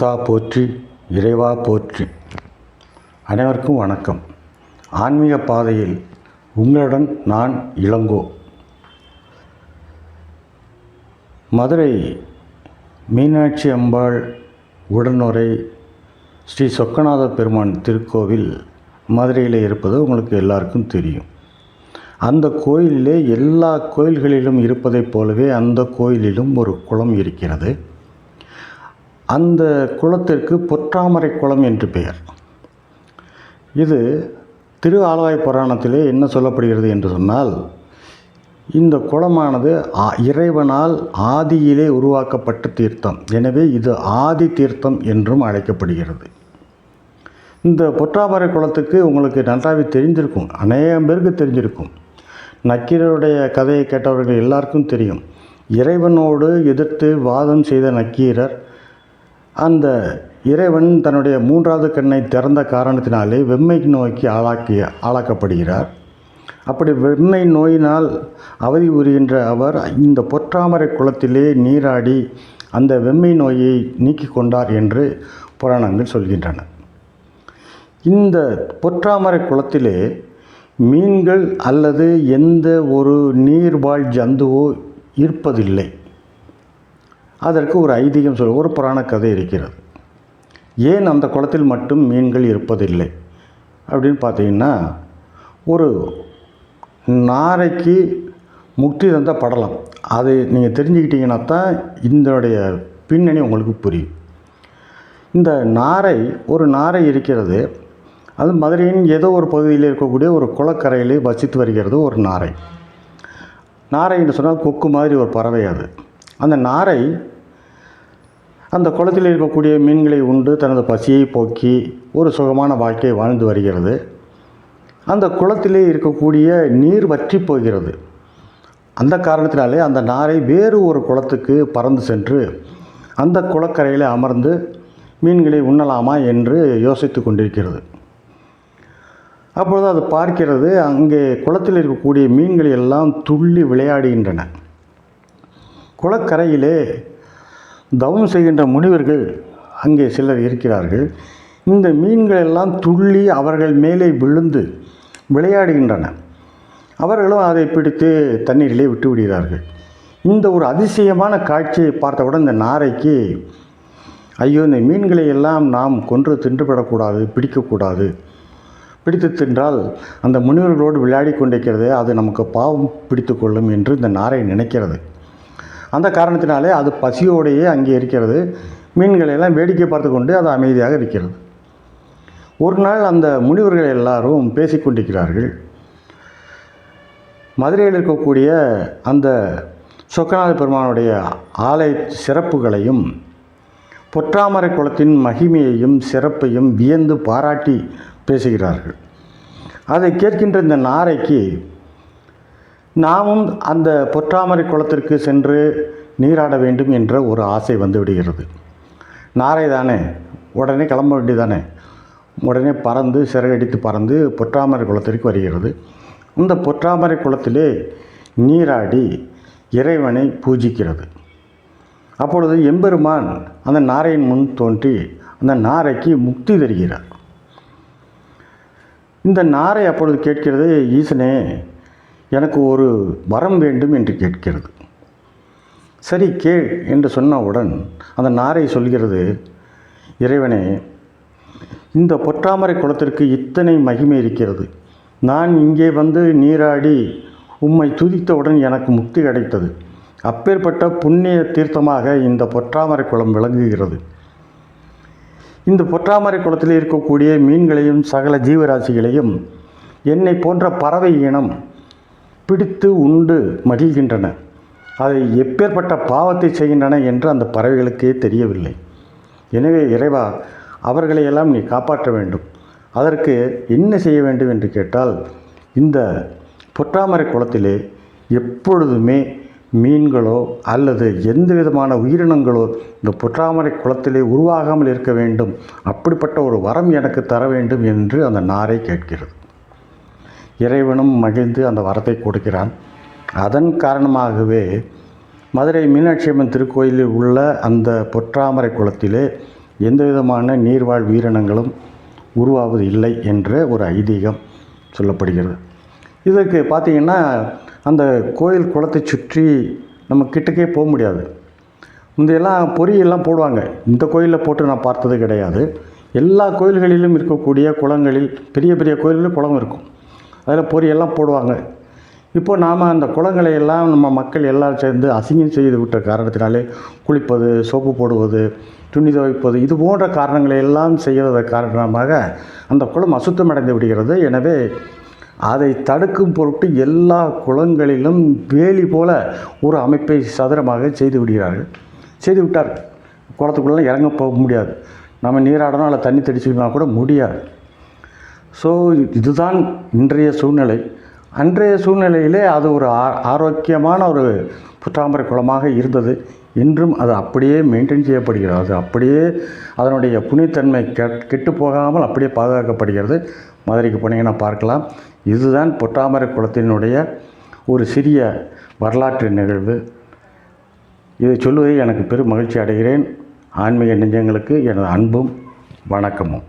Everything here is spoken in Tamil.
சா போற்றி இறைவா போற்றி. அனைவருக்கும் வணக்கம். ஆன்மீக பாதையில் உங்களுடன் நான் இளங்கோ. மதுரை மீனாட்சி அம்பாள் உடனுரை ஸ்ரீ சொக்கநாத பெருமான் திருக்கோவில் மதுரையில் இருப்பது உங்களுக்கு எல்லாருக்கும் தெரியும். அந்த கோயிலிலே எல்லா கோயில்களிலும் இருப்பதைப் போலவே அந்த கோயிலிலும் ஒரு குளம் இருக்கிறது. அந்த குளத்திற்கு பொற்றாமரை குளம் என்று பெயர். இது திரு ஆலவாய் புராணத்திலே என்ன சொல்லப்படுகிறது என்று சொன்னால் இந்த குளமானது ஆ- இறைவனால் ஆதியிலே உருவாக்கப்பட்ட தீர்த்தம். எனவே இது ஆதி தீர்த்தம் என்றும் அழைக்கப்படுகிறது. இந்த பொற்றாமரை குளத்துக்கு உங்களுக்கு நன்றாகவே தெரிஞ்சிருக்கும். அநேகம் பேருக்கு தெரிஞ்சிருக்கும். நக்கீரருடைய கதையை கேட்டவர்கள் எல்லாருக்கும் தெரியும். இறைவனோடு எதிர்த்து வாதம் செய்த நக்கீரர் அந்த இறைவன் தன்னுடைய மூன்றாவது கண்ணை திறந்த காரணத்தினாலே வெம்மை நோய்க்கு ஆளாக்கி ஆளாக்கப்படுகிறார். அப்படி வெம்மை நோயினால் அவதி உறுகின்ற அவர் இந்த பொற்றாமரை குளத்திலே நீராடி அந்த வெம்மை நோயை நீக்கி கொண்டார் என்று புராணங்கள் சொல்கின்றன. இந்த பொற்றாமரை குளத்திலே மீன்கள் அல்லது எந்த ஒரு நீர்வாழ் ஜந்துவோ இருப்பதில்லை. அதற்கு ஒரு ஐதீகம் சொல் ஒரு புராண கதை இருக்கிறது. ஏன் அந்த குளத்தில் மட்டும் மீன்கள் இருப்பதில்லை? அப்படின்னு பார்த்தீங்கன்னா ஒரு நாரைக்கு முக்தி தந்த படலம். அதை நீங்கள் தெரிஞ்சுக்கிட்டீங்கன்னா தான் இதனுடைய பின்னணி உங்களுக்கு புரியும். இந்த நாரை ஒரு நாரை இருக்கிறது. அது மதுரையின் ஏதோ ஒரு பகுதியில் இருக்கக்கூடிய ஒரு குளக்கரையிலே வசித்து வருகிறது ஒரு நாரை. நாரை என்று சொன்னால் கொக்கு மாதிரி ஒரு பறவை அது. அந்த நாரை அந்த குளத்தில் இருக்கக்கூடிய மீன்களை உண்டு தனது பசியை போக்கி ஒரு சுகமான வாழ்க்கை வாழ்ந்து வருகிறது. அந்த குளத்திலே இருக்கக்கூடிய நீர் வற்றி போகிறது. அந்த காரணத்தினாலே அந்த நாரை வேறு ஒரு குளத்துக்கு பறந்து சென்று அந்த குளக்கரையில் அமர்ந்து மீன்களை உண்ணலாமா என்று யோசித்து கொண்டிருக்கிறது. அப்பொழுது அது பார்க்கிறது அங்கே குளத்தில் இருக்கக்கூடிய மீன்கள் எல்லாம் துள்ளி விளையாடுகின்றன. குளக்கரையிலே தவம் செய்கின்ற முனிவர்கள் அங்கே சிலர் இருக்கிறார்கள். இந்த மீன்கள் எல்லாம் துள்ளி அவர்கள் மேலே விழுந்து விளையாடுகின்றன. அவர்களும் அதை பிடித்து தண்ணீரிலே விட்டு விடுகிறார்கள். இந்த ஒரு அதிசயமான காட்சியை பார்த்தவுடன் இந்த நாரைக்கு ஐயோ இந்த மீன்களை எல்லாம் நாம் கொன்று தின்றுவிடக்கூடாது பிடிக்கக்கூடாது. பிடித்து தின்றால் அந்த முனிவர்களோடு விளையாடி கொண்டிருக்கிறது அது நமக்கு பாவம் பிடித்து கொள்ளும் என்று இந்த நாரை நினைக்கிறது. அந்த காரணத்தினாலே அது பசியோடையே அங்கே இருக்கிறது. மீன்களை எல்லாம் வேடிக்கை பார்த்து கொண்டு அது அமைதியாக இருக்கிறது. ஒரு நாள் அந்த முனிவர்கள் எல்லாரும் பேசிக்கொண்டிருக்கிறார்கள் மதுரையில் இருக்கக்கூடிய அந்த சொக்கநாத பெருமானுடைய ஆலய சிறப்புகளையும் பொற்றாமரை குளத்தின் மகிமையையும் சிறப்பையும் வியந்து பாராட்டி பேசுகிறார்கள். அதை கேட்கின்ற இந்த நாரைக்கு நாமும் அந்த பொற்றாமரை குளத்திற்கு சென்று நீராட வேண்டும் என்ற ஒரு ஆசை வந்து விடுகிறது. நாரை தானே உடனே கிளம்ப வேண்டியதானே உடனே பறந்து சிறகடித்து பறந்து பொற்றாமரை குளத்திற்கு வருகிறது. இந்த பொற்றாமரை குளத்திலே நீராடி இறைவனை பூஜிக்கிறது. அப்பொழுது எம்பெருமான் அந்த நாரையின் முன் தோன்றி அந்த நாரைக்கு முக்தி தருகிறார். இந்த நாரை அப்பொழுது கேட்கிறது ஈசனே எனக்கு ஒரு வரம் வேண்டும் என்று கேட்கிறது. சரி கேள் என்று சொன்னவுடன் அந்த நாரை சொல்கிறது இறைவனே இந்த பொற்றாமரை குளத்திற்கு இத்தனை மகிமை இருக்கிறது. நான் இங்கே வந்து நீராடி உம்மை துதித்தவுடன் எனக்கு முக்தி கிடைத்தது. அப்பேற்பட்ட புண்ணிய தீர்த்தமாக இந்த பொற்றாமரை குளம் விளங்குகிறது. இந்த பொற்றாமரை குளத்தில் இருக்கக்கூடிய மீன்களையும் சகல ஜீவராசிகளையும் என்னை போன்ற பறவை இனம் பிடித்து உண்டு மகிழ்கின்றன. அதை எப்பேற்பட்ட பாவத்தை செய்கின்றன என்று அந்த பறவைகளுக்கே தெரியவில்லை. எனவே இறைவா அவர்களையெல்லாம் நீ காப்பாற்ற வேண்டும். அதற்கு என்ன செய்ய வேண்டும் என்று கேட்டால் இந்த பொற்றாமரை குளத்திலே எப்பொழுதுமே மீன்களோ அல்லது எந்த விதமான உயிரினங்களோ இந்த பொற்றாமரை குளத்திலே உருவாகாமல் இருக்க வேண்டும். அப்படிப்பட்ட ஒரு வரம் எனக்கு தர வேண்டும் என்று அந்த நாரை கேட்கிறது. இறைவனும் மகிழ்ந்து அந்த வரத்தை கொடுக்கிறான். அதன் காரணமாகவே மதுரை மீனாட்சி அம்மன் திருக்கோயிலில் உள்ள அந்த பொற்றாமரை குளத்திலே எந்த விதமான நீர்வாழ் உயிரினங்களும் உருவாவது இல்லை என்ற ஒரு ஐதீகம் சொல்லப்படுகிறது. இதற்கு பார்த்திங்கன்னா அந்த கோயில் குளத்தை சுற்றி நம்ம கிட்டக்கே போக முடியாது. முந்தையெல்லாம் பொரியெல்லாம் போடுவாங்க. இந்த கோயிலில் போட்டு நான் பார்த்தது கிடையாது. எல்லா கோயில்களிலும் இருக்கக்கூடிய குளங்களில் பெரிய பெரிய கோயில்களில் குளம் இருக்கும். அதில் பொரியெல்லாம் போடுவாங்க. இப்போ நாம் அந்த குளங்களை எல்லாம் நம்ம மக்கள் எல்லாம் சேர்ந்து அசிங்கம் செய்து விட்ட காரணத்தினாலே குளிப்பது சோப்பு போடுவது துணி துவைப்பது இது போன்ற காரணங்களை எல்லாம் செய்வத காரணமாக அந்த குளம் அசுத்தமடைந்து விடுகிறது. எனவே அதை தடுக்கும் பொருட்டு எல்லா குளங்களிலும் வேலி போல ஒரு அமைப்பை சதுரமாக செய்து விடுகிறார்கள். செய்து விட்டார் குளத்துக்குள்ளே இறங்க போக முடியாது. நம்ம நீராடணும் அல்ல தண்ணி தெளிச்சுக்கணும் கூட முடியாது. ஸோ இதுதான் இன்றைய சூழ்நிலை. அன்றைய சூழ்நிலையிலே அது ஒரு ஆ- ஆரோக்கியமான ஒரு புற்றாமரை குளமாக இருந்தது. இன்றும் அது அப்படியே மெயின்டைன் செய்யப்படுகிறது. அது அப்படியே அதனுடைய புனித்தன்மை கெட் கெட்டு போகாமல் அப்படியே பாதுகாக்கப்படுகிறது. மதுரைக்கு போனீங்கன்னா பார்க்கலாம். இதுதான் பொட்டாமரை குளத்தினுடைய ஒரு சிறிய வரலாற்று நிகழ்வு. இதை சொல்வதில் எனக்கு பெரும் மகிழ்ச்சி அடைகிறேன். ஆன்மீக நெஞ்சங்களுக்கு எனது அன்பும் வணக்கமும்.